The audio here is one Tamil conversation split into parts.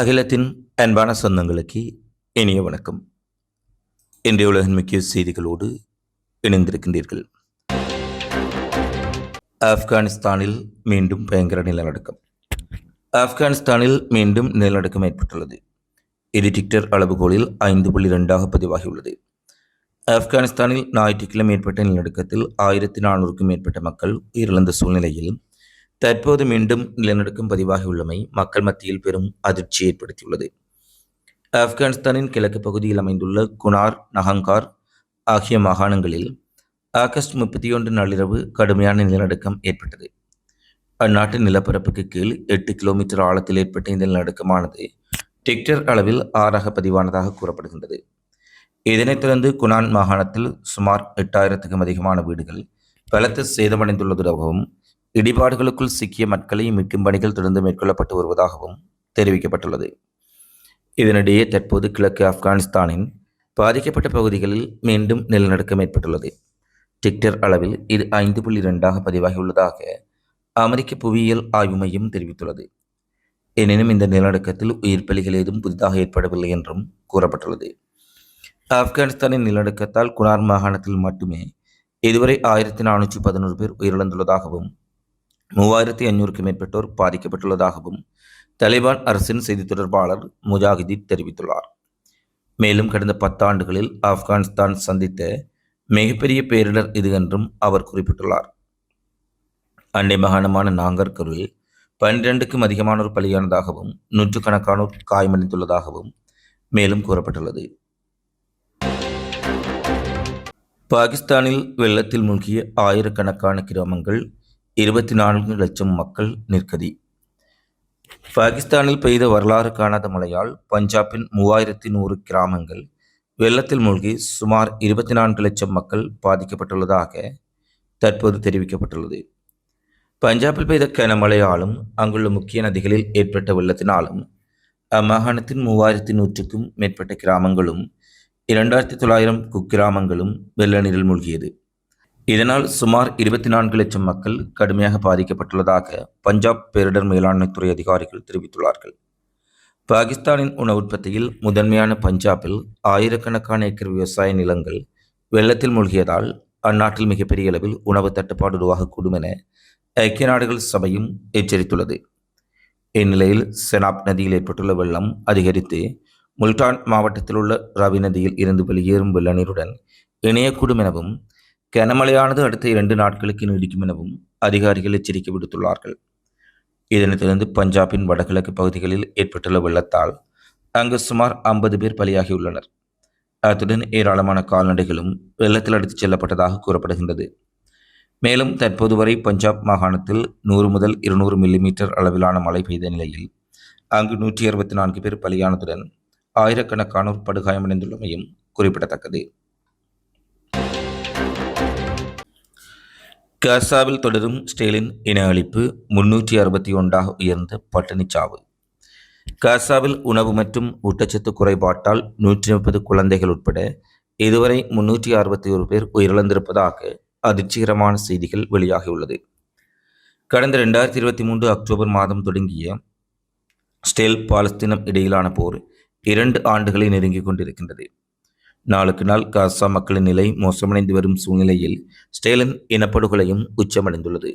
அகிலத்தின் அன்பான சொந்தங்களுக்கு இனிய வணக்கம். இன்றைய உலகின் முக்கிய செய்திகளோடு இணைந்திருக்கின்றீர்கள். ஆப்கானிஸ்தானில் மீண்டும் பயங்கர நிலநடுக்கம். ஆப்கானிஸ்தானில் மீண்டும் நிலநடுக்கம் ஏற்பட்டுள்ளது. இது டிக்டர் அளவுகோலில் ஐந்து புள்ளி ரெண்டாக பதிவாகியுள்ளது. ஆப்கானிஸ்தானில் ஞாயிற்றுக்கிழமை ஏற்பட்ட நிலநடுக்கத்தில் ஆயிரத்தி நானூறுக்கும் மேற்பட்ட மக்கள் உயிரிழந்த சூழ்நிலையில் தற்போது மீண்டும் நிலநடுக்கம் பதிவாகியுள்ளமை மக்கள் மத்தியில் பெரும் அதிர்ச்சி ஏற்படுத்தியுள்ளது. ஆப்கானிஸ்தானின் கிழக்கு பகுதியில் அமைந்துள்ள குனார் நகங்கார் ஆகிய மாகாணங்களில் ஆகஸ்ட் முப்பத்தி ஒன்று நள்ளிரவு கடுமையான நிலநடுக்கம் ஏற்பட்டது. அந்நாட்டின் நிலப்பரப்புக்கு கீழ் எட்டு கிலோமீட்டர் ஆழத்தில் ஏற்பட்ட இந்த நிலநடுக்கமானது டிக்டர் அளவில் ஆறாக பதிவானதாக கூறப்படுகின்றது. இதனைத் தொடர்ந்து குனான் மாகாணத்தில் சுமார் எட்டாயிரத்துக்கும் அதிகமான வீடுகள் பலத்த சேதமடைந்துள்ளதாகவும் இடிபாடுகளுக்குள் சிக்கிய மக்களை மீட்கும் பணிகள் தொடர்ந்து மேற்கொள்ளப்பட்டு வருவதாகவும் தெரிவிக்கப்பட்டுள்ளது. இதனிடையே தற்போது கிழக்கு ஆப்கானிஸ்தானின் பாதிக்கப்பட்ட பகுதிகளில் மீண்டும் நிலநடுக்கம் ஏற்பட்டுள்ளது. டிக்டர் அளவில் இது ஐந்து புள்ளி இரண்டாக பதிவாகியுள்ளதாக அமெரிக்க புவியியல் ஆய்வு மையம் தெரிவித்துள்ளது. எனினும் இந்த நிலநடுக்கத்தில் உயிர் பலிகள் ஏதும் புதிதாக ஏற்படவில்லை என்றும் கூறப்பட்டுள்ளது. ஆப்கானிஸ்தானின் நிலநடுக்கத்தால் குனார் மாகாணத்தில் மட்டுமே இதுவரை ஆயிரத்தி நானூற்றி பதினோரு பேர் உயிரிழந்துள்ளதாகவும் மூவாயிரத்தி ஐநூறுக்கு மேற்பட்டோர் பாதிக்கப்பட்டுள்ளதாகவும் தலிபான் அரசின் செய்தி தொடர்பாளர் முஜாஹிதீன் தெரிவித்துள்ளார். மேலும் கடந்த பத்தாண்டுகளில் ஆப்கானிஸ்தான் சந்தித்த மிகப்பெரிய பேரிடர் இது என்றும் அவர் குறிப்பிட்டுள்ளார். அண்டை மாகாணமான நாங்கர்கரில் பன்னிரண்டுக்கும் அதிகமானோர் பலியானதாகவும் நூற்றுக்கணக்கானோர் காயமடைந்துள்ளதாகவும் மேலும் கூறப்பட்டுள்ளது. பாகிஸ்தானில் வெள்ளத்தில் மூழ்கிய ஆயிரக்கணக்கான கிராமங்கள் இருபத்தி நான்கு லட்சம் மக்கள் நிற்கதி. பாகிஸ்தானில் பெய்த வரலாறு காணாத மழையால் பஞ்சாபின் மூவாயிரத்தி நூறு கிராமங்கள் வெள்ளத்தில் மூழ்கி சுமார் இருபத்தி நான்கு லட்சம் மக்கள் பாதிக்கப்பட்டுள்ளதாக தற்போது தெரிவிக்கப்பட்டுள்ளது. பஞ்சாபில் பெய்த கனமழையாலும் அங்குள்ள முக்கிய நதிகளில் ஏற்பட்ட வெள்ளத்தினாலும் அம்மாகாணத்தின் மூவாயிரத்தி நூற்றுக்கும் மேற்பட்ட கிராமங்களும் இரண்டாயிரத்தி தொள்ளாயிரம் குக்கிராமங்களும் வெள்ள நீரில் மூழ்கியது. இதனால் சுமார் இருபத்தி நான்கு லட்சம் மக்கள் கடுமையாக பாதிக்கப்பட்டுள்ளதாக பஞ்சாப் பேரிடர் மேலாண்மைத்துறை அதிகாரிகள் தெரிவித்துள்ளார்கள். பாகிஸ்தானின் உணவு உற்பத்தியில் முதன்மையான பஞ்சாபில் ஆயிரக்கணக்கான ஏக்கர் விவசாய நிலங்கள் வெள்ளத்தில் மூழ்கியதால் அந்நாட்டில் மிகப்பெரிய அளவில் உணவு தட்டுப்பாடு உருவாகக்கூடும் என ஐக்கிய நாடுகள் சபையும் எச்சரித்துள்ளது. இந்நிலையில் செனாப் நதியில் ஏற்பட்டுள்ள வெள்ளம் அதிகரித்து முல்டான் மாவட்டத்தில் உள்ள ரவி நதியில் இருந்து வெளியேறும் வெள்ள நீருடன் இணையக்கூடும் எனவும் கனமழையானது அடுத்த இரண்டு நாட்களுக்கு நீடிக்கும் எனவும் அதிகாரிகள் எச்சரிக்கை விடுத்துள்ளார்கள். இதனைத் தொடர்ந்து பஞ்சாபின் வடகிழக்கு பகுதிகளில் ஏற்பட்டுள்ள வெள்ளத்தால் அங்கு சுமார் ஐம்பது பேர் பலியாகியுள்ளனர். அத்துடன் ஏராளமான கால்நடைகளும் வெள்ளத்தில் அடித்துச் செல்லப்பட்டதாக கூறப்படுகின்றது. மேலும் தற்போது வரை பஞ்சாப் மாகாணத்தில் நூறு முதல் இருநூறு மில்லிமீட்டர் அளவிலான மழை பெய்த நிலையில் அங்கு நூற்றி அறுபத்தி நான்கு பேர் பலியானதுடன் ஆயிரக்கணக்கானோர் படுகாயமடைந்துள்ளமையும் குறிப்பிடத்தக்கது. காசாவில் தொடரும் ஸ்டேலின் இன அழிப்பு முன்னூற்றி அறுபத்தி ஒன்றாக உயர்ந்த பட்டினிச்சாவு காசாவில் உணவு மற்றும் ஊட்டச்சத்து குறைபாட்டால் நூற்றி முப்பது குழந்தைகள் உட்பட இதுவரை முன்னூற்றி அறுபத்தி ஒரு பேர் உயிரிழந்திருப்பதாக அதிர்ச்சிகரமான செய்திகள் வெளியாகியுள்ளது. கடந்த ரெண்டாயிரத்தி இருபத்தி மூன்று அக்டோபர் மாதம் தொடங்கிய ஸ்டேல் பாலஸ்தீனம் இடையிலான போர் இரண்டு ஆண்டுகளை நெருங்கிக் கொண்டிருக்கின்றது. நாளுக்கு நாள் காசா மக்களின் நிலை மோசமடைந்து வரும் சூழ்நிலையில் ஸ்டேலின் இனப்படுகொலையும் உச்சமடைந்துள்ளது.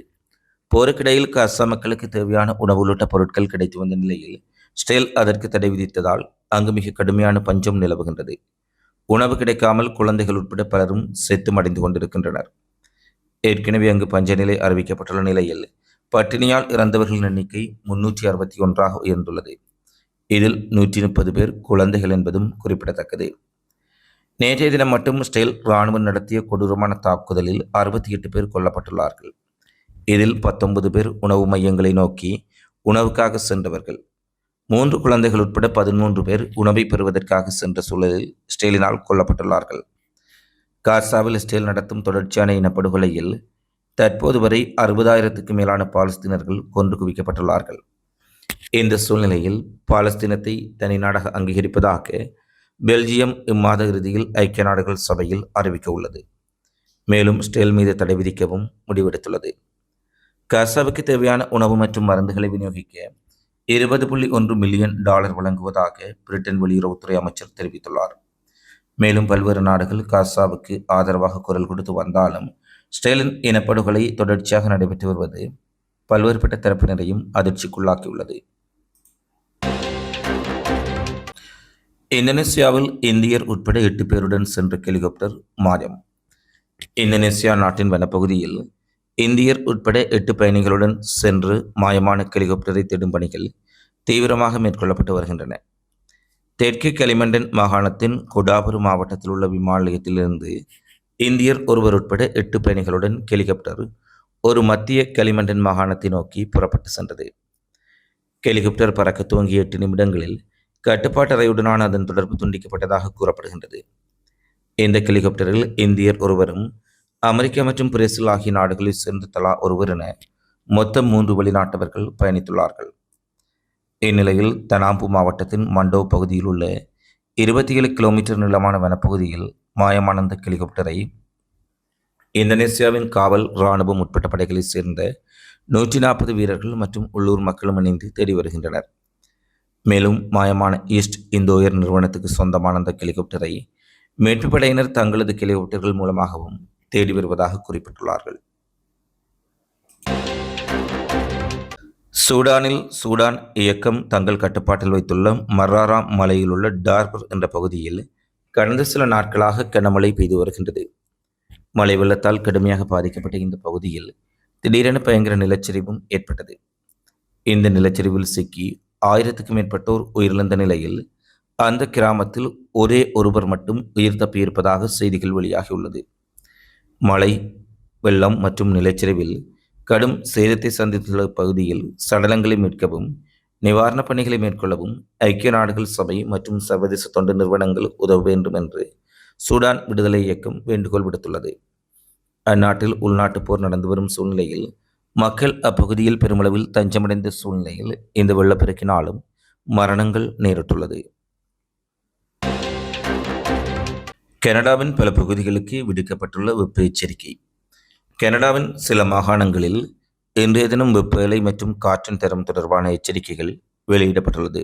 போருக்கிடையில் காசா மக்களுக்கு தேவையான உணவு உள்ளிட்ட பொருட்கள் கிடைத்து வந்த நிலையில் ஸ்டேல் அதற்கு தடை விதித்ததால் அங்கு மிக கடுமையான பஞ்சம் நிலவுகின்றது. உணவு கிடைக்காமல் குழந்தைகள் உட்பட பலரும் செத்து மடைந்து கொண்டிருக்கின்றனர். ஏற்கனவே அங்கு பஞ்ச நிலை அறிவிக்கப்பட்டுள்ள நிலையில் பட்டினியால் இறந்தவர்களின் எண்ணிக்கை முன்னூற்றி அறுபத்தி ஒன்றாக உயர்ந்துள்ளது. இதில் நூற்றி முப்பது பேர் குழந்தைகள் என்பதும் குறிப்பிடத்தக்கது. நேற்றைய தினம் மட்டும் ஸ்டெயில் இராணுவம் நடத்திய கொடூரமான தாக்குதலில் அறுபத்தி எட்டு பேர் கொல்லப்பட்டுள்ளார்கள். இதில் பத்தொன்பது பேர் உணவு மையங்களை நோக்கி உணவுக்காக சென்றவர்கள். மூன்று குழந்தைகள் உட்பட பதிமூன்று பேர் உணவை பெறுவதற்காக சென்ற சூழலில் ஸ்டேலினால் கொல்லப்பட்டுள்ளார்கள். காசாவில் ஸ்டேல் நடத்தும் தொடர்ச்சியான இனப்படுகொலையில் தற்போது வரை அறுபதாயிரத்துக்கு மேலான பாலஸ்தீனர்கள் கொன்று குவிக்கப்பட்டுள்ளார்கள். இந்த சூழ்நிலையில் பாலஸ்தீனத்தை தனி நாடாக அங்கீகரிப்பதாக பெல்ஜியம் இம்மாத இறுதியில் ஐக்கிய நாடுகள் சபையில் அறிவிக்க உள்ளது. மேலும் ஸ்டேல் மீது தடை விதிக்கவும் முடிவெடுத்துள்ளது. கசாவுக்கு தேவையான உணவு மற்றும் மருந்துகளை விநியோகிக்க இருபது புள்ளி ஒன்று மில்லியன் டாலர் வழங்குவதாக பிரிட்டன் வெளியுறவுத்துறை அமைச்சர் தெரிவித்துள்ளார். மேலும் பல்வேறு நாடுகள் காசாவுக்கு ஆதரவாக குரல் கொடுத்து வந்தாலும் ஸ்டேலின் இனப்படுகொலை தொடர்ச்சியாக நடைபெற்று வருவது பல்வேறுபட்ட தரப்பினரையும் அதிர்ச்சிக்குள்ளாக்கியுள்ளது. இந்தோனேசியாவில் இந்தியர் உட்பட எட்டு பேருடன் சென்ற ஹெலிகாப்டர் மாயம். இந்தோனேசியா நாட்டின் வனப்பகுதியில் இந்தியர் உட்பட எட்டு பயணிகளுடன் சென்று மாயமான ஹெலிகாப்டரை தேடும் பணிகள் தீவிரமாக மேற்கொள்ளப்பட்டு வருகின்றன. தெற்கு கலிமண்டன் மாகாணத்தின் கொடாபுரு மாவட்டத்தில் உள்ள விமான நிலையத்திலிருந்து இந்தியர் ஒருவர் உட்பட எட்டு பயணிகளுடன் ஹெலிகாப்டர் ஒரு மத்திய கலிமண்டன் மாகாணத்தை நோக்கி புறப்பட்டு சென்றது. ஹெலிகாப்டர் பறக்க துவங்கிய எட்டு நிமிடங்களில் கட்டுப்பாட்டறையுடனான அதன் தொடர்பு துண்டிக்கப்பட்டதாக கூறப்படுகின்றது. இந்த ஹெலிகாப்டரில் இந்தியர் ஒருவரும் அமெரிக்கா மற்றும் பிரேசில் ஆகிய நாடுகளில் சேர்ந்த தலா ஒருவர் என மொத்தம் மூன்று வெளிநாட்டவர்கள் பயணித்துள்ளார்கள். இந்நிலையில் தனாம்பு மாவட்டத்தின் மண்டோ பகுதியில் உள்ள இருபத்தி ஏழு கிலோமீட்டர் நீளமான வனப்பகுதியில் மாயமானந்த ஹெலிகாப்டரை இந்தோனேசியாவின் காவல் இராணுவம் உட்பட்ட படைகளைச் சேர்ந்த நூற்றி நாற்பது வீரர்கள் மற்றும் உள்ளூர் மக்களும் இணைந்து தேடி வருகின்றனர். மேலும் மாயமான ஈஸ்ட் இந்தோயர் நிறுவனத்துக்கு சொந்தமான அந்த ஹெலிகாப்டரை மீட்புப் படையினர் தங்களது ஹெலிகாப்டர்கள் மூலமாகவும் தேடி வருவதாக குறிப்பிட்டுள்ளார்கள். சூடானில் சூடான் இயக்கம் தங்கள் கட்டுப்பாட்டில் வைத்துள்ள மர்ராரா மலையில் உள்ள டார்பர் என்ற பகுதியில் கடந்த சில நாட்களாக கனமழை பெய்து வருகின்றது. மழை வெள்ளத்தால் கடுமையாக பாதிக்கப்பட்ட இந்த பகுதியில் திடீரென பயங்கர நிலச்சரிவும் ஏற்பட்டது. இந்த நிலச்சரிவில் சிக்கி ஆயிரத்துக்கும் மேற்பட்டோர் உயிரிழந்த நிலையில் அந்த கிராமத்தில் ஒரே ஒருவர் மட்டும் உயிர் தப்பியிருப்பதாக செய்திகள் வெளியாகியுள்ளது. மழை வெள்ளம் மற்றும் நிலச்சரிவில் கடும் சேதத்தை சந்தித்துள்ள பகுதியில் சடலங்களை மீட்கவும் நிவாரணப் பணிகளை மேற்கொள்ளவும் ஐக்கிய நாடுகள் சபை மற்றும் சர்வதேச தொண்டு நிறுவனங்கள் உதவ வேண்டும் என்று சூடான் விடுதலை இயக்கம் வேண்டுகோள் விடுத்துள்ளது. அந்நாட்டில் உள்நாட்டுப் போர் நடந்து வரும் சூழ்நிலையில் மக்கள் அப்பகுதியில் பெருமளவில் தஞ்சமடைந்த சூழ்நிலையில் இந்த வெள்ளப்பெருக்கினாலும் மரணங்கள் நேரிட்டுள்ளது. கனடாவின் பல பகுதிகளுக்கு விடுக்கப்பட்டுள்ள வெப்ப எச்சரிக்கை. கனடாவின் சில மாகாணங்களில் இன்றைய தினம் வெப்பநிலை மற்றும் காற்றின் தரம் தொடர்பான எச்சரிக்கைகள் வெளியிடப்பட்டுள்ளது.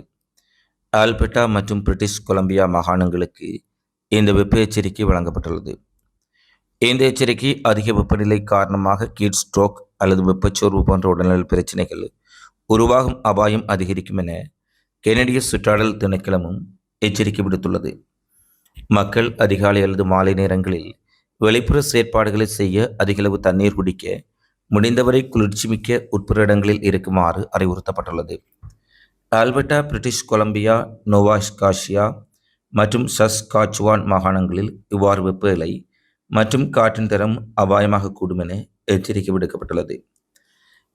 ஆல்பெட்டா மற்றும் பிரிட்டிஷ் கொலம்பியா மாகாணங்களுக்கு இந்த வெப்ப எச்சரிக்கை வழங்கப்பட்டுள்ளது. இந்த எச்சரிக்கை அதிக வெப்பநிலை காரணமாக கீட் ஸ்ட்ரோக் அல்லது வெப்பச்சோர்வு போன்ற உடல்நல பிரச்சினைகள் உருவாகும் அபாயம் அதிகரிக்கும் என கெனடிய சுற்றாடல் திணைக்களமும் எச்சரிக்கை விடுத்துள்ளது. மக்கள் அதிகாலை அல்லது மாலை நேரங்களில் வெளிப்புற செயற்பாடுகளை செய்ய அதிகளவு தண்ணீர் குடிக்க முடிந்தவரை குளிர்ச்சிமிக்க உட்புற இடங்களில் இருக்குமாறு அறிவுறுத்தப்பட்டுள்ளது. ஆல்பர்டா பிரிட்டிஷ் கொலம்பியா நோவாஸ்காஷியா மற்றும் சஸ்காச்சுவான் மாகாணங்களில் இவ்வாறு வெப்பநிலை மற்றும் காற்றின் தரம் அபாயமாக கூடும் என எச்சரிக்கை விடுக்கப்பட்டுள்ளது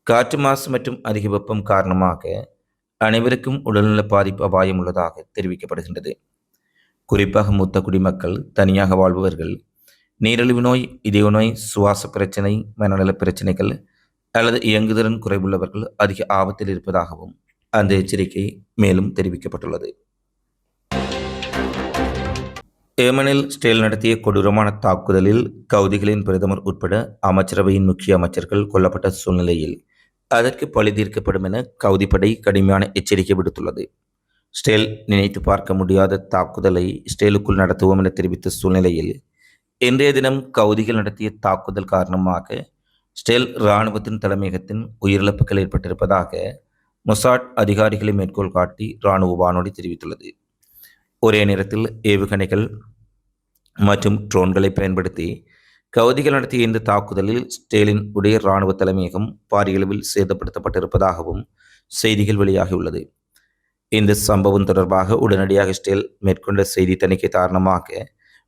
காற்று மாசு மற்றும் அதிக வெப்பம் காரணமாக அனைவருக்கும் உடல்நல பாதிப்பு அபாயம் உள்ளதாக தெரிவிக்கப்படுகின்றது. குறிப்பாக மூத்த குடிமக்கள் தனியாக வாழ்பவர்கள் நீரிழிவு நோய் இதய நோய் சுவாச பிரச்சனை மனநல பிரச்சனைகள் அல்லது இயங்குதிறன் குறைவுள்ளவர்கள் அதிக ஆபத்தில் இருப்பதாகவும் அந்த எச்சரிக்கை மேலும் தெரிவிக்கப்பட்டுள்ளது. ஏமனில் ஸ்டேல் நடத்திய கொடூரமான தாக்குதலில் கவுதிகளின் பிரதமர் உட்பட அமைச்சரவையின் முக்கிய அமைச்சர்கள் கொல்லப்பட்ட சூழ்நிலையில் அதற்கு பழி தீர்க்கப்படும் என கவுதிப்படை கடுமையான எச்சரிக்கை விடுத்துள்ளது. ஸ்டேல் நினைத்து பார்க்க முடியாத தாக்குதலை ஸ்டேலுக்குள் நடத்துவோம் என தெரிவித்த சூழ்நிலையில் இன்றைய தினம் கவுதிகள் நடத்திய தாக்குதல் காரணமாக ஸ்டேல் இராணுவத்தின் தலைமையகத்தின் உயிரிழப்புகள் ஏற்பட்டிருப்பதாக மொசாட் அதிகாரிகளை மேற்கோள் காட்டி இராணுவ வானொலி தெரிவித்துள்ளது. ஒரே நேரத்தில் ஏவுகணைகள் மற்றும் ட்ரோன்களை பயன்படுத்தி கவுதிகள் நடத்திய இந்த தாக்குதலில் ஸ்டேலின் உடைய இராணுவ தலைமையகம் பாரியளவில் சேதப்படுத்தப்பட்டிருப்பதாகவும் செய்திகள் வெளியாகியுள்ளது. இந்த சம்பவம் தொடர்பாக உடனடியாக ஸ்டேல் மேற்கொண்ட செய்தி தணிக்கை காரணமாக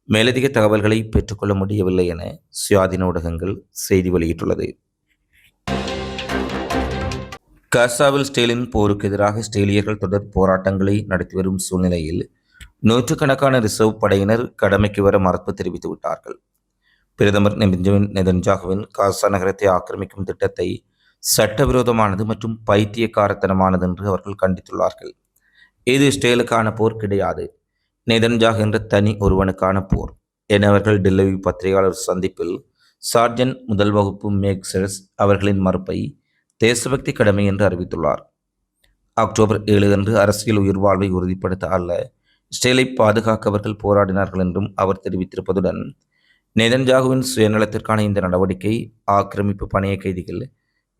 மேலதிக தகவல்களை பெற்றுக்கொள்ள முடியவில்லை என சுயாதீன ஊடகங்கள் செய்தி வெளியிட்டுள்ளது. காசாவில் ஸ்டேலின் போருக்கு எதிராக ஸ்டேலியர்கள் தொடர் போராட்டங்களை நடத்தி வரும் சூழ்நிலையில் நூற்றுக்கணக்கான ரிசர்வ் படையினர் கடமைக்கு வர மறுப்பு தெரிவித்து விட்டார்கள். பிரதமர் பெஞ்சமின் நெதன்ஜாகுவின் காசா நகரத்தை ஆக்கிரமிக்கும் திட்டத்தை சட்டவிரோதமானது மற்றும் பைத்தியக்காரத்தனமானது என்று அவர்கள் கண்டித்துள்ளார்கள். இது ஸ்டேலுக்கான போர் கிடையாது. நெதன்ஜாக் என்ற தனி ஒருவனுக்கான போர். என அவர்கள் டெல்லி பத்திரிகையாளர் சந்திப்பில் சார்ஜன் முதல் வகுப்பு மேக்சர்ஸ் அவர்களின் மறுப்பை தேசபக்தி கடமை என்று அறிவித்துள்ளார். அக்டோபர் ஏழு அன்று அரசியல் உயிர்வாழ்வை உறுதிப்படுத்த அல்ல ஸ்டேலை பாதுகாக்க அவர்கள் போராடினார்கள் என்றும் அவர் தெரிவித்திருப்பதுடன் நெதன்ஜாகுவின் சுயநலத்திற்கான இந்த நடவடிக்கை ஆக்கிரமிப்பு பணைய கைதிகள்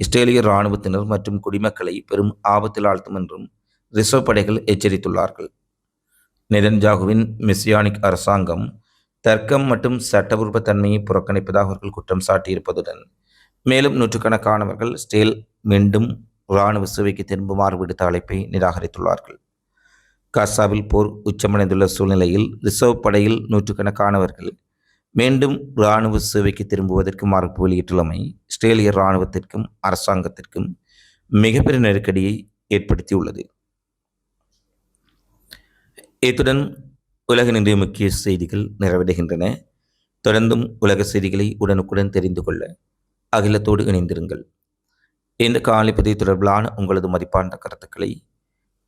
இஸ்ரேலிய இராணுவத்தினர் மற்றும் குடிமக்களை பெரும் ஆபத்தில் ஆழ்த்தும் என்றும் ரிசர்வ் படைகள் எச்சரித்துள்ளார்கள். நெதன்ஜாகுவின் மெசியானிக் அரசாங்கம் தர்க்கம் மற்றும் சட்டபூர்வ தன்மையை புறக்கணிப்பதாக அவர்கள் குற்றம் சாட்டியிருப்பதுடன் மேலும் நூற்றுக்கணக்கானவர்கள் ஸ்டேல் மீண்டும் இராணுவ சேவைக்கு திரும்புமாறு விடுத்த அழைப்பை நிராகரித்துள்ளார்கள். காசாவில் போர் உச்சமடைந்துள்ள சூழ்நிலையில் ரிசர்வ் படையில் நூற்றுக்கணக்கானவர்கள் மீண்டும் இராணுவ சேவைக்கு திரும்புவதற்கு மறுப்பு வெளியிட்டுள்ளமை இஸ்ரேலிய இராணுவத்திற்கும் அரசாங்கத்திற்கும் மிகப்பெரிய நெருக்கடியை ஏற்படுத்தியுள்ளது. இத்துடன் உலக நின்றைய முக்கிய செய்திகள் நிறைவடைகின்றன. தொடர்ந்தும் உலக செய்திகளை உடனுக்குடன் தெரிந்து கொள்ள அகிலத்தோடு இணைந்திருங்கள். இந்த காலிப்பதை தொடர்பிலான உங்களது மதிப்பான கருத்துக்களை